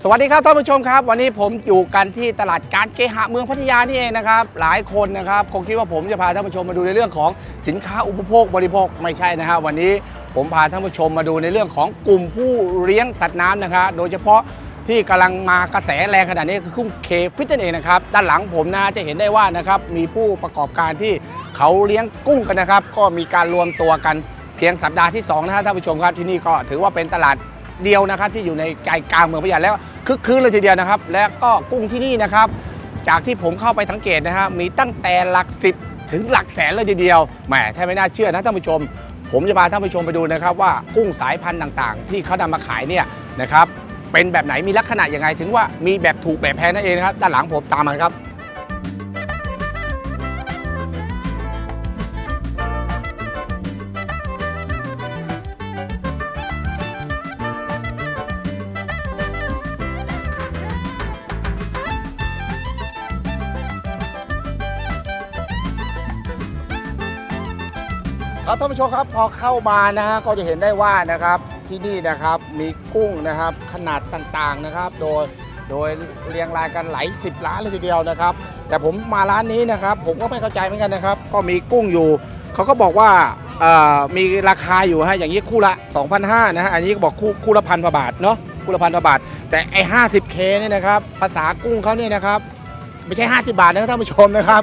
สวัสดีครับท่านผู้ชมครับ วันนี้ผมอยู่กันที่ตลาดการเคหะเมืองพัทยานี่เองนะครับ หลายคนนะครับคงคิดว่าผมจะพาท่านผู้ชมมาดูในเรื่องของสินค้าอุปโภคบริโภคไม่ใช่นะฮะวันนี้ผมพาท่านผู้ชมมาดูในเรื่องของกลุ่มผู้เลี้ยงสัตว์น้ำนะครับโดยเฉพาะที่กำลังมากระแสแรงขนาดนี้คือกุ้งเคฟิตนั่นเองนะครับด้านหลังผมนะจะเห็นได้ว่านะครับมีผู้ประกอบการที่เขาเลี้ยงกุ้งกันนะครับ ก็มีการรวมตัวกันเพียงสัปดาห์ที่สองนะฮะท่านผู้ชมครับที่นี่ก็ถือว่าเป็นตลาด เดียวนะครับที่อยู่ในใจกลางเมืองพัทยาแล้วคึกคืนเลยทีเดียวนะครับ และก็กุ้งที่นี่นะครับ จากที่ผมเข้าไปสังเกตนะฮะมีตั้งแต่หลักสิบถึงหลักแสนเลยทีเดียวแหมแทบไม่น่าเชื่อนะท่านผู้ชม ผมจะพาท่านผู้ชมไปดูนะครับว่ากุ้งสายพันธุ์ต่างๆ ที่เขานำมาขายเนี่ยนะครับเป็นแบบไหนมีลักษณะยังไงถึงว่ามีแบบถูกแบบแพงนั่นเองนะครับด้านหลังผมตามมาครับับท่านผู้ชมครับพอเข้ามานะฮะก็จะเห็นได้ว่านะครับที่นี่นะครับมีกุ้งนะครับขนาดต่างๆนะครับ โดยโดยเรียงรายกันหลายสิบร้านเลยทีเดียวนะครับ แต่ผมมาร้านนี้นะครับ ผมก็ไม่เข้าใจเหมือนกันนะครับ ก็มีกุ้งอยู่เขาก็บอกว่ามีราคาอยู่ฮะอย่างนี้คู่ละ 2,500นะฮะอันนี้ก็บอกคู่คู่ละพันกว่าบาทเนาะคู่ละพันกว่าบาท แต่ไอ้ 50K เนี่ยนะครับภาษากุ้งเขาเนี่ยนะครับ ไม่ใช่ 50 บาทนะท่านผู้ชมนะครับ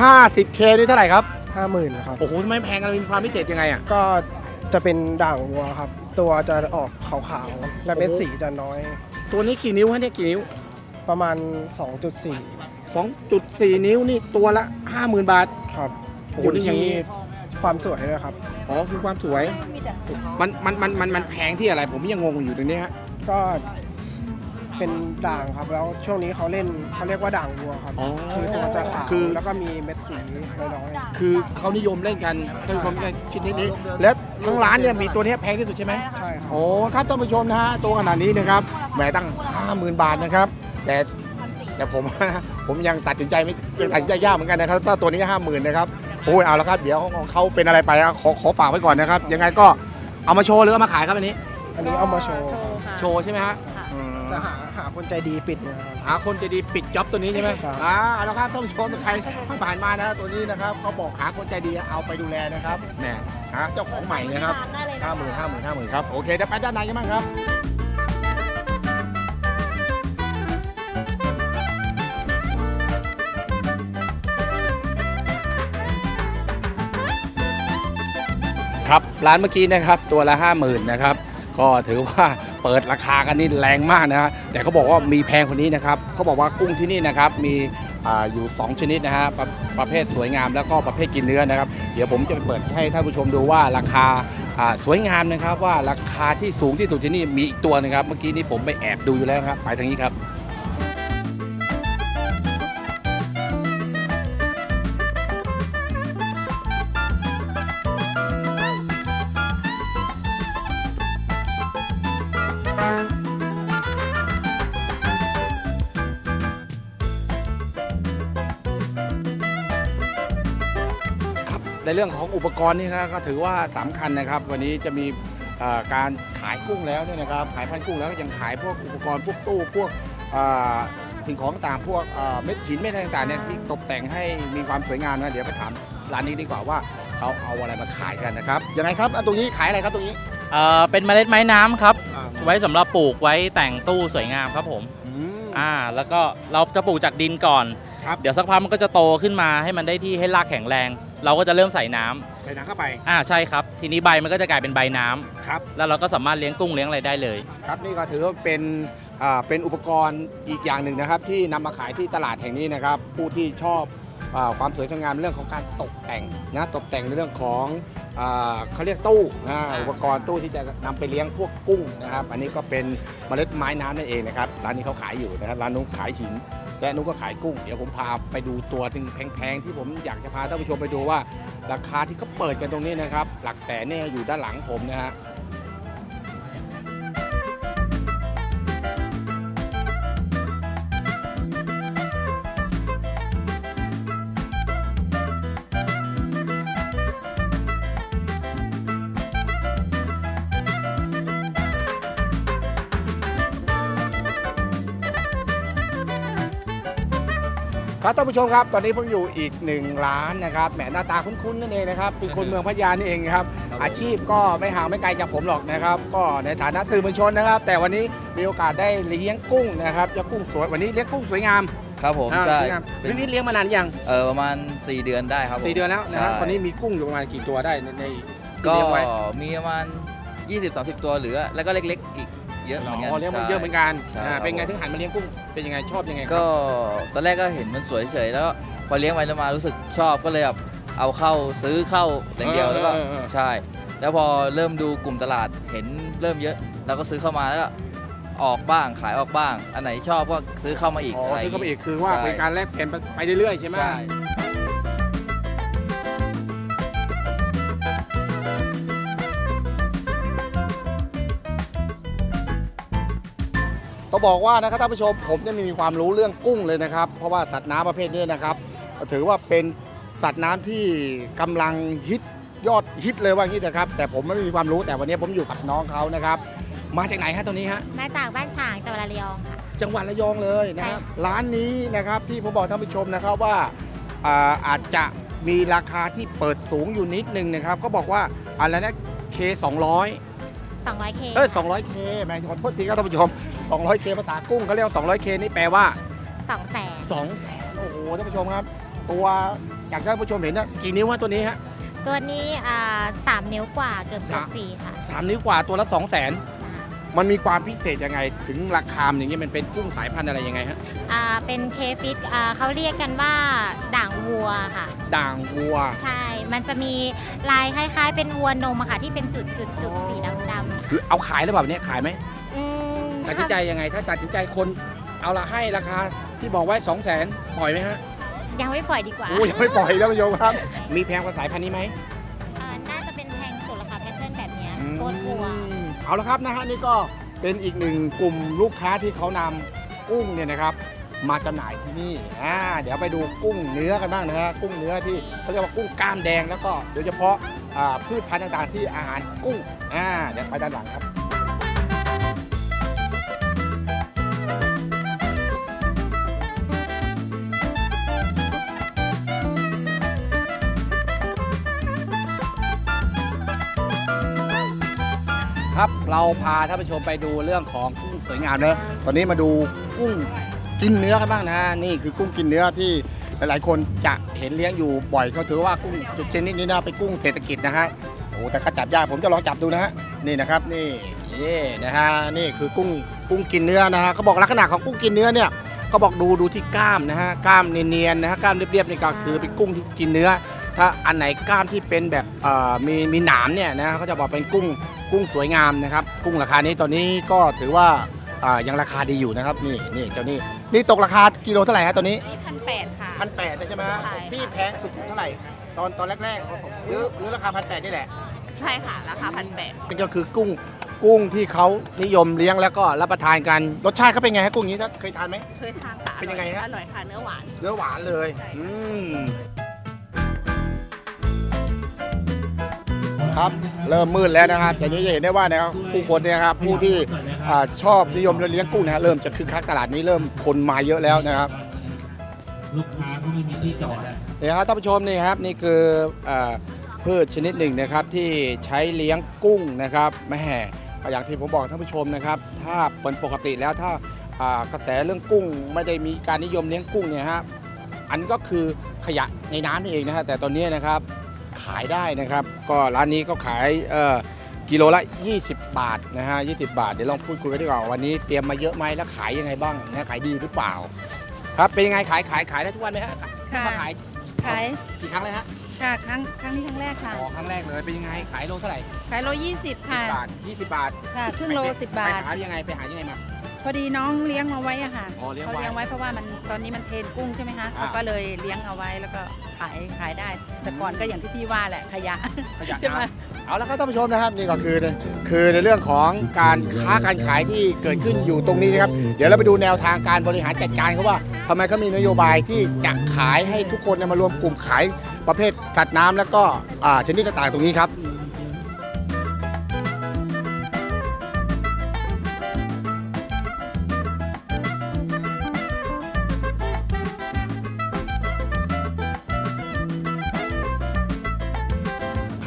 50K นี่เท่าไหร่ครับ ห้าหมื่นครับ โอ้โหทำไมแพงกันมีความพิเศษยังไงอะ ก็จะเป็นด่างวัวครับ ตัวจะออกขาวๆ และเม็ดโอ้โห สีจะน้อย ตัวนี้กี่นิ้วฮะเนี่ยกี่นิ้ว ประมาณ 2.4 2.4 นิ้วนี่ตัวละ 50,000 บาท ครับโอ้โหอยู่นี่อย่างที่นี้ความสวยด้วยครับ อ๋อคือความสวย มันมันมันมันมันแพงที่อะไร ผมยังงงอยู่ตรงนี้ฮะก็ เป็นด่างครับ แล้วช่วงนี้เขาเล่นเขาเรียกว่าด่างวัวครับ อ๋อคือตัวจะขาวคือ แล้วก็มีเม็ดสีน้อยคือเขานิยมเล่นกันท่านผู้ชมชิ้นนี้นี้ แล้วทั้งร้านเนี่ยมีตัวเนี้ยแพงที่สุดใช่ไหม ๆใช่ครับ โอ้ครับท่านผู้ชมนะฮะตัวขนาดนี้นะครับแหมตั้ง 50,000 บาทนะครับ แต่แต่ผม ผมยังตัดสินใจไม่ยังตัดสินใจยากเหมือนกันนะครับถ้าตัวนี้ 50,000นะครับโอ้ยเอาละครับเดี๋ยวของเขาเป็นอะไรไปอะขอขอฝากไว้ก่อนนะครับ ยังไงก็เอามาโชว์หรือเอามาขายครับอันนี้ อันนี้เอามาโชว์โชว์ใช่ไหมฮะค่ะอืม จะหาหาคนใจดีปิดเนะครับ หาคนใจะดีปิดจ็อบตัวนี้ใช่ไหมครับ อ่าเอาละครับท่านผู้ชมใครผ่านมานะตัวนี้นะครับเขาบอกหาคนใจดีเอาไปดูแลนะครับแหมหาเจ้าของใหม่นะครับได้เลยนะห้าหมื่นห้าหมื่นห้าหมื่นครับโอเคเดี๋ยวไปด้านในกันบ้างครับ ครับร้านเมื่อกี้นะครับตัวละ 50,000นะครับก็ถือว่า เปิดราคากันนี่แรงมากนะฮะแต่เขาบอกว่ามีแพงกว่านี้นะครับเขาบอกว่ากุ้งที่นี่นะครับมีอาอยู่ 2 ชนิดนะฮะประประเภทสวยงามแล้วก็ประเภทกินเนื้อนะครับ เดี๋ยวผมจะไปเปิดให้ท่านผู้ชมดูว่าราคาอ่าสวยงามนะครับ ว่าราคาที่สูงที่สุดที่นี่มีอีกตัวนึงครับเมื่อกี้นี้ผมไปแอบดูอยู่แล้วครับไปทางนี้ครับ ในเรื่องของอุปกรณ์นี่นะก็ถือว่าสำคัญนะครับ วันนี้จะมีเอ่อการขายกุ้งแล้วเนี่ยนะครับขายพันธุ์กุ้งแล้วก็ยังขายพวกอุปกรณ์พวกตู้พวกเอ่อสิ่งของต่างๆพวกเอ่อเม็ดหินเม็ดอะไรต่างๆเนี่ยที่ตกแต่งให้มีความสวยงามนะเดี๋ยวไปถามร้านนี้ดีกว่าว่าเขาเอาอะไรมาขายกันนะครับยังไงครับอันตรงนี้ขายอะไรครับตรงนี้เอ่อเป็นเมล็ดไม้น้ำครับอ่าไว้สำหรับปลูกไว้แต่งตู้สวยงามครับผมอืมอ่าแล้วก็เราจะปลูกจากดินก่อนครับเดี๋ยวสักพักมันก็จะโตขึ้นมาให้มันได้ที่ให้รากแข็งแรง เราก็จะเริ่มใส่น้ำใส่น้ำเข้าไปอ่าใช่ครับ ทีนี้ใบมันก็จะกลายเป็นใบน้ำครับแล้วเราก็สามารถเลี้ยงกุ้งเลี้ยงอะไรได้เลย ครับนี่ก็ถือว่าเป็นอ่าเป็นอุปกรณ์อีกอย่างหนึ่งนะครับ ที่นำมาขายที่ตลาดแห่งนี้นะครับ ผู้ที่ชอบอาความสวยงามเรื่องของการตกแต่งนะตกแต่งในเรื่องของอาเขาเรียกตู้นะอุปกรณ์ตู้ที่จะนำไปเลี้ยงพวกกุ้งนะครับ อันนี้ก็เป็นเมล็ดไม้น้ำนั่นเองนะครับร้านนี้เขาขายอยู่นะครับร้านนู้นขายหิน และนุก็ขายกุ้ง เดี๋ยวผมพาไปดูตัวหนึ่งแพงๆที่ผมอยากจะพาท่านผู้ชมไปดูว่า ราคาที่เขาเปิดกันตรงนี้นะครับ หลักแสนเนี่ยอยู่ด้านหลังผมนะฮะ ครับท่านผู้ชมครับ ตอนนี้ผมอยู่อีกหนึ่งร้านนะครับแหมหน้าตาคุ้นๆนั่นเองนะครับเป็นคนเมืองพัทยานี่เองครับอาชีพก็ไม่ห่างไม่ไกลจากผมหรอกนะครับ ก็ในฐานะสื่อมวลชนนะครับ แต่วันนี้มีโอกาสได้เลี้ยงกุ้งนะครับจะกุ้งสวยวันนี้เลี้ยงกุ้งสวยงามครับผมอ่าใช่สวยงามเป็นนี่เลี้ยงมานานยังเออประมาณ 4 เดือนได้ครับผมสี่เดือนแล้วนะครับใช่ตอนนี้มีกุ้งอยู่ประมาณกี่ตัวได้ในในที่ก็เลี้ยงไว้มีประมาณ 20-30 ตัวเหลือ แล้วก็เล็กๆ อีก เยอะเหมือนกันอ๋อเลี้ยงมันใช่เยอะเหมือนกันใช่อ่าครับเป็นไงถึงหันมาเลี้ยงกุ้งเป็นยังไงชอบยังไงครับก็ตอนแรกก็เห็นมันสวยเฉยแล้วพอเลี้ยงไปแล้วมารู้สึกชอบก็เลยแบบเอาเข้าซื้อเข้าอย่างเดียวแล้วก็ใช่ แล้วพอเริ่มดูกลุ่มตลาดเห็นเริ่มเยอะเราก็ซื้อเข้ามาแล้วก็ออกบ้างขายออกบ้าง อันไหนชอบก็ซื้อเข้ามาอีกอ๋ออะไรซื้อเข้าไปอีกคือว่าใช่ เป็นการแลกเปลี่ยนไปเรื่อยๆใช่ไหม ใช่ ต้องบอกว่านะครับท่านผู้ชมผมเนี่ยไม่มีความรู้เรื่องกุ้งเลยนะครับ เพราะว่าสัตว์น้ำประเภทนี้นะครับ ถือว่าเป็นสัตว์น้ำที่กำลังฮิตยอดฮิตเลยว่างี้นะครับ แต่ผมไม่มีความรู้แต่วันนี้ผมอยู่กับน้องเขานะครับ มาจากไหนฮะตัวนี้ฮะมาจากบ้านฉางจังหวัดระยองค่ะจังหวัดระยองเลยนะครับร้านนี้นะครับที่ผมบอกท่านผู้ชมนะครับว่าอ่าอาจจะมีราคาที่เปิดสูงอยู่นิดนึงนะครับ ก็บอกว่าอะไรนะเค200 200K เอ้ย 200K แม่งขอโทษทีครับท่านผู้ชม 200K ภาษากุ้งเขาเรียกว่า 200K นี่แปลว่า2แสน2แสนโอ้โหท่านผู้ชมครับ ตัวอยากให้ท่านผู้ชมเห็นนะกี่นิ้วฮะตัวนี้ฮะ ตัวนี้อ่าสามนิ้วกว่าเกือบเกือบสาม สี่ค่ะสามนิ้วกว่าตัวละ2 0 0แสนมันมีความพิเศษยังไงถึงราคามันอย่างเงี้ยมันเป็นกุ้งสายพันธุ์อะไรยังไงฮะอ่าเป็นเคฟิตอ่าเขาเรียกกันว่าด่างวัวค่ะ ด่างวัว ใช่ มันจะมีลายคล้ายๆ เป็นวัวนมอะค่ะ ที่เป็นจุดจุดจุดสีดำหรือเอาขายหรือเปล่าเนี่ยขายไหมๆอืม ตัดสินใจยังไง ถ้าตัดสินใจคนเอาละให้ราคาที่บอกไว้2 0 0แสนปล่อยไหมฮะยังไม่ปล่อยดีกว่าโอ้ยังไม่ปล่อยท่านผู้ชมครับ มีแพงกว่าสายพันธุ์นี้ไหมอ่าน่าจะเป็นแพงสุดละค่ะแพทเทิร์นแบบเนี้ยโกดวัวอืมเอาละครับนะฮะนี่ก็เป็นอีกหนึ่งกลุ่มลูกค้าที่เขานำกุ้งเนี่ยนะครับ มาจำหน่ายที่นี่อ่าเดี๋ยวไปดูกุ้งเนื้อกันบ้างนะฮะกุ้งเนื้อที่เขาเรียกว่ากุ้งกล้ามแดงแล้วก็โดยเฉพาะอ่าพืชพันธุ์ต่างๆที่อาหารกุ้งอ่าเดี๋ยวไปด้านหลังครับ ครับเราพาท่านผู้ชมไปดูเรื่องของกุ้งสวยงามเนอะตอนนี้มาดูกุ้งกินเนื้อกันบ้างนะฮะนี่คือกุ้งกินเนื้อที่หลาย ๆ คนจะเห็นเลี้ยงอยู่บ่อยเขาถือว่ากุ้งจุดชนิดนี้นะเป็นกุ้งเศรษฐกิจนะฮะโอ้แต่ก็จับยากผมจะลองจับดูนะฮะนี่นะครับนี่นี่นะฮะนี่คือกุ้งกุ้งกินเนื้อนะฮะเขาบอกลักษณะของกุ้งกินเนื้อเนี่ยเขาบอกดูดูที่กล้ามนะฮะกล้ามเนียนๆนะฮะกล้ามเรียบๆนี่ก็ถือเป็นกุ้งที่กินเนื้อ ถ้าอันไหนกล้ามที่เป็นแบบมีมีหนามเนี่ยนะเขาจะบอกเป็นกุ้ง กุ้งสวยงามนะครับ กุ้งราคานี้ตอนนี้ก็ถือว่าอ่ายังราคาดีอยู่นะครับ นี่นี่เจ้านี่นี่ตกราคากิโลเท่าไหร่ฮะตัวนี้นี่พันแปดค่ะ พันแปดใช่ไหมฮะใช่ค่ะ ที่แพงสุดเท่าไหร่ ตอนตอนแรกๆหรือหรือราคาพันแปดนี่แหละ ใช่ค่ะ ราคาพันแปดนี่ก็คือกุ้งกุ้งที่เขานิยมเลี้ยงแล้วก็รับประทานกันรสชาติเขาเป็นไงฮะกุ้งนี้ถ้าเคยทานไหม เคยทานค่ะเป็นยังไงฮะ อร่อยค่ะ เนื้อหวาน เนื้อหวานเลยใช่อืม ครับเริ่มมืดแล้วนะครับอย่างนี้จะเห็นได้ว่านะครับผู้คนเนี่ยครับผู้ที่อ่าชอบนิยมเลี้ยงกุ้งนะฮะเริ่มจะคึกคักตลาดนี้เริ่มคนมาเยอะแล้วนะครับลูกค้าก็ไม่มีที่จอดอะนี่ครับท่านผู้ชมนี่ครับนี่คืออ่าพืชชนิดหนึ่งนะครับที่ใช้เลี้ยงกุ้งนะครับแม่อย่างที่ผมบอกท่านผู้ชมนะครับ ถ้าเป็นปกติแล้วถ้าอ่ากระแสเรื่องกุ้งไม่ได้มีการนิยมเลี้ยงกุ้งเนี่ยฮะอันก็คือขยะในน้ำนี่เองนะฮะแต่ตอนนี้นะครับ ขายได้นะครับ ก็ร้านนี้ก็ขายเอ่อกิโลละ 20 บาทนะฮะ20 บาท เดี๋ยวลองพูดคุยกันดีกว่าวันนี้เตรียมมาเยอะไหมแล้วขายยังไงบ้างนะขายดีหรือเปล่า ครับเป็นยังไงขายขายขายได้ทุกวันไหมฮะค่ะ มาขายขายกี่ครั้งเลยฮะค่ะครั้งครั้งนี้ครั้งแรกค่ะ อ๋อครั้งแรกเลยเป็นยังไงขายโลเท่าไหร่ขายโลยี่สิบค่ะ บาท20 บาทค่ะครึ่งโลสิบบาไปทหายังไงไปหายังไงมา พอดีน้องเลี้ยงมาไว้อะค่ะอ๋อเลี้ยงไว้ เขาเลี้ยงไว้เพราะว่ามันตอนนี้มันเทรนกุ้งใช่ไหมคะอ่า เขาก็เลยเลี้ยงเอาไว้แล้วก็ขายขายได้ แต่ก่อนก็อย่างที่พี่ว่าแหละขยะ ขยะใช่ไหม น้ำเอาละครับท่านผู้ชมนะครับนี่ก็คือคือในเรื่องของการค้าการขายที่เกิดขึ้นอยู่ตรงนี้นะครับ เดี๋ยวเราไปดูแนวทางการบริหารจัดการเขาว่าทำไมเขามีนโยบายที่จะขายให้ทุกคนเนี่ยมารวมกลุ่มขายประเภทสัตว์น้ำแล้วก็อ่าชนิดต่างๆตรงนี้ครับ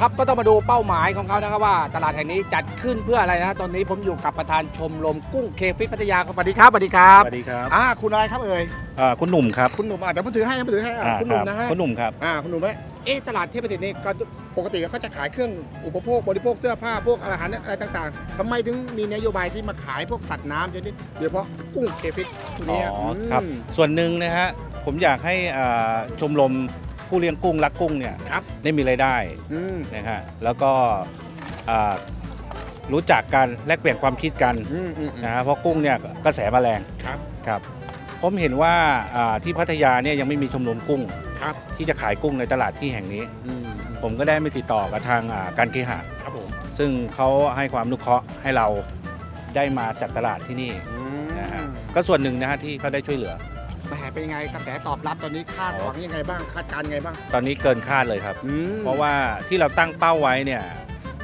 ครับก็ต้องมาดูเป้าหมายของเขานะครับว่า ตลาดแห่งนี้จัดขึ้นเพื่ออะไรนะตอนนี้ผมอยู่กับประธานชมรมกุ้งเคฟิตพัทยาครับสวัสดีครับสวัสดีครับสวัสดีครับอ่าคุณอะไรครับเอ่ยอ่าคุณหนุ่มครับคุณหนุ่มอะเดี๋ยวผมถือให้นะผมถือให้อะอ่าคุณหนุ่มรับนะฮะคุณหนุ่มครับอ่าคุณหนุ่มไหมเอ๊ะตลาดเทพประสิทธิ์นี่ก็ปกติเขาจะขายเครื่องอุปโภคบริโภคเสื้อผ้าพวกอาหารอะไรต่างๆทำไมถึงมีนโยบายที่มาขายพวกสัตว์น้ำชนิดโดยเฉพาะกุ้งเคฟิตตัวอ๋นี้อมครับส่วนหนึ่งนะฮะผมอยากให้อ่าชมรม ผู้เลี้ยงกุ้งรักกุ้งเนี่ยครับได้มีรายได้อืมนะฮะแล้วก็อ่ารู้จักกันแลกเปลี่ยนความคิดกันอืมอืมอืมนะฮะเพราะกุ้งเนี่ยกระแสมาแรงครับครับ ผมเห็นว่าอ่าที่พัทยาเนี่ยยังไม่มีชมรมกุ้ง ครับที่จะขายกุ้งในตลาดที่แห่งนี้ อืมผมก็ได้ไปติดต่อกับทางอ่าการเคหะ ครับผมซึ่งเขาให้ความอนุเคราะห์ให้เราได้มาจัดตลาดที่นี่อืมนะฮะก็ส่วนหนึ่งนะฮะที่เขาได้ช่วยเหลือ แหมเป็นไงกระแสตอบรับตอนนี้คาดหวังยังไงบ้างคาดการณ์ยังไงบ้างตอนนี้เกินคาดเลยครับ อืม เพราะว่าที่เราตั้งเป้าไว้เนี่ย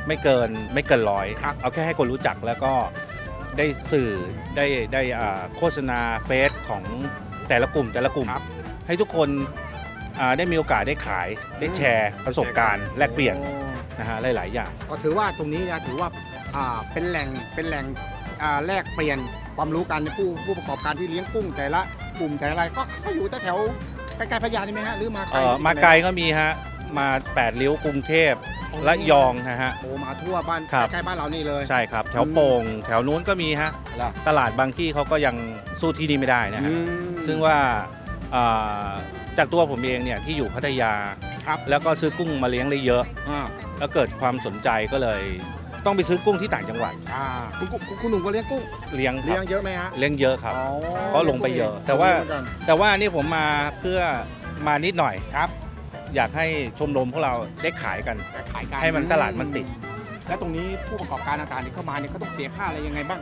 ไม่เกินไม่เกินร้อยครับ เอาแค่ให้คนรู้จักแล้วก็ได้สื่อได้ได้อ่าโฆษณาเฟซของแต่ละกลุ่มแต่ละกลุ่มครับให้ทุกคนอ่าได้มีโอกาสได้ขายได้แชร์ประสบการณ์แลกเปลี่ยนโอ้นะฮะหลาย ๆ อย่าง ก็ถือว่าตรงนี้นะถือว่าอ่าเป็นแหล่งเป็นแหล่งอ่าแลกเปลี่ยนความรู้กันในผู้ผู้ประกอบการที่เลี้ยงกุ้งแต่ละ กลุ่มแต่ละอะไรก็เขาอยู่แถวๆใกล้ๆพะยานี่ไหมฮะหรือมาไกลเอ่อมาไกลก็มีฮะ มา8ริ้วกรุงเทพและยองนะฮะ โอ้มาทั่วบ้านครับ ใกล้ๆบ้านเรานี่เลย ใช่ครับ แถวโป่งแถวนู้นก็มีฮะเหรอตลาดบางที่เขาก็ยังสู้ที่นี่ไม่ได้นะฮะ อืม ซึ่งว่าอ่าจากตัวผมเองเนี่ยที่อยู่พัทยา ครับ แล้วก็ซื้อกุ้งมาเลี้ยงได้เยอะ อ่า แล้วเกิดความสนใจก็เลย ต้องไปซื้อกุ้งที่ต่างจังหวัดอ่าคุณคุณคุณหนุ่มก็เลี้ยงกุ้งเลี้ยงคเลี้ยรังบเยอะไหมฮะเลี้ยงเยอะครับ อ๋อก็ลงไปเยอะแต่ว่าเหมือนกันแต่ว่านี่ผมมาเพื่อมานิดหน่อย ครับอยากให้ชมรมพวกเราได้ขายกันขายกันให้มันตลาดมันติด แล้วตรงนี้ผู้ประกอบการต่างๆที่เข้ามาเนี่ยเขาต้องเสียค่าอะไรยังไงบ้าง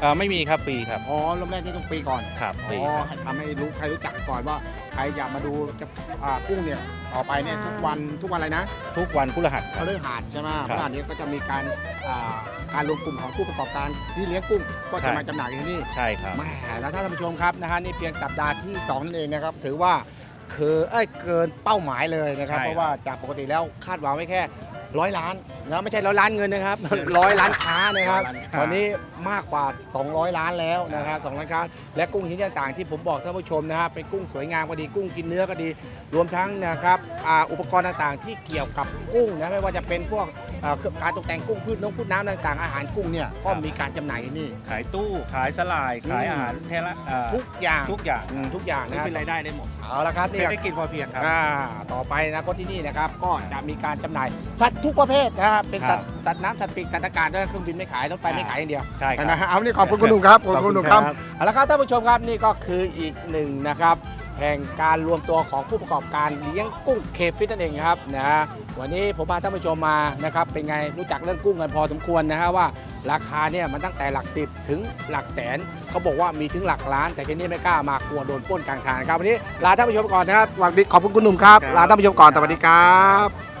เอ่อไม่มีครับฟรีครับอ๋อเริ่มแรกนี่ต้องฟรีก่อนครับฟอ๋รีอครับ ให้ทำให้รู้ใครรู้จักก่อนว่าใครอยากมาดูจะอ่ากุ้งเนี่ยต่อไปเนี่ยทุกวันทุกวันอะไรนะทุกวันพฤหัสคพรับ ฤหัสใช่ไหมครับพฤหัสนี้ก็จะมีการอ่าการรวมกลุ่มของผู้ประกอบการที่เลี้ยงกุ้งก็ใช่ จะมาจำหน่ายกันที่นี่ ใช่ครับ แหมแล้วท่านผู้ชมครับนะฮะนี่เพียงสัปดาห์ที่สองนั่นเองนะครับถือว่าคือเอ้ยเกินเป้าหมายเลยนะครับ ใช่เพราะว่าจากปกติแล้วคาดหวังไว้แค่ ร้อยล้านนะไม่ใช่ร้อยล้านเงินนะครับ ร้อยล้านค้านะครับร้อยล้านค้าตอนนี้มากกว่า 200 ล้านแล้วนะครับ2ล้านค้า และกุ้งชนิดต่างๆ ที่ผมบอกท่านผู้ชมนะครับเป็นกุ้งสวยงามก็ดีกุ้งกินเนื้อก็ดี รวมทั้งนะครับอ่าอุปกรณ์ต่างๆ ที่เกี่ยวกับกุ้งนะไม่ว่าจะเป็นพวกอ่าเครื่องการตกแต่งกุ้งพืชน้องพืชน้ำต่างๆ อาหารกุ้งเนี่ยก็มีการจำหน่ายที่นี่ ขายตู้ขายสลายขายอืมอาหารเทละเอ่อทุกอย่างทุกอย่างอืมทุกอย่างนี่นะเป็นรายได้ได้หมดเอาละครับเศนี่รษฐกิจพอเพียงครับ อ่าต่อไปนะก็ที่นี่นะครับก็จะมีการจำหน่ายสัตว์ทุกประเภทนะครับเป็นสัตว์สัตว์น้ำสัตว์ปีกสัตว์อากาศด้วยเครื่องบินไม่ขายรถไฟไม่ขายอย่างเดียวใช่ครับนะฮะเอานี่ขอบคุณคุณหนุ่มครับขอบขอบคุคุณณหนุ่มครับครับเอาละครับท่านผู้ชมครับนี่ก็คืออีกหนึ่งนะครับแห่งการรวมตัวของผู้ประกอบการเลี้ยงกุ้งเคฟิตนั่นเองครับนะวันนี้ผมพาท่านผู้ชมมานะครับเป็นไงรู้จักเรื่องกุ้งกันพอสมควรนะฮะว่าราคาเนี่ยมันตั้งแต่หลักสิบถึงหลักแสนเขาบอกว่ามีถึงหลักล้าน แต่ที่นี่ไม่กล้ามากลัวโดนปล้นกลางทางครับวันนี้ลาท่านผู้ชมก่อนนะครับสวัสดีขอบคุณคุณหนุ่มครับลาท่านผู้ชมก่อนสวัสดีครับ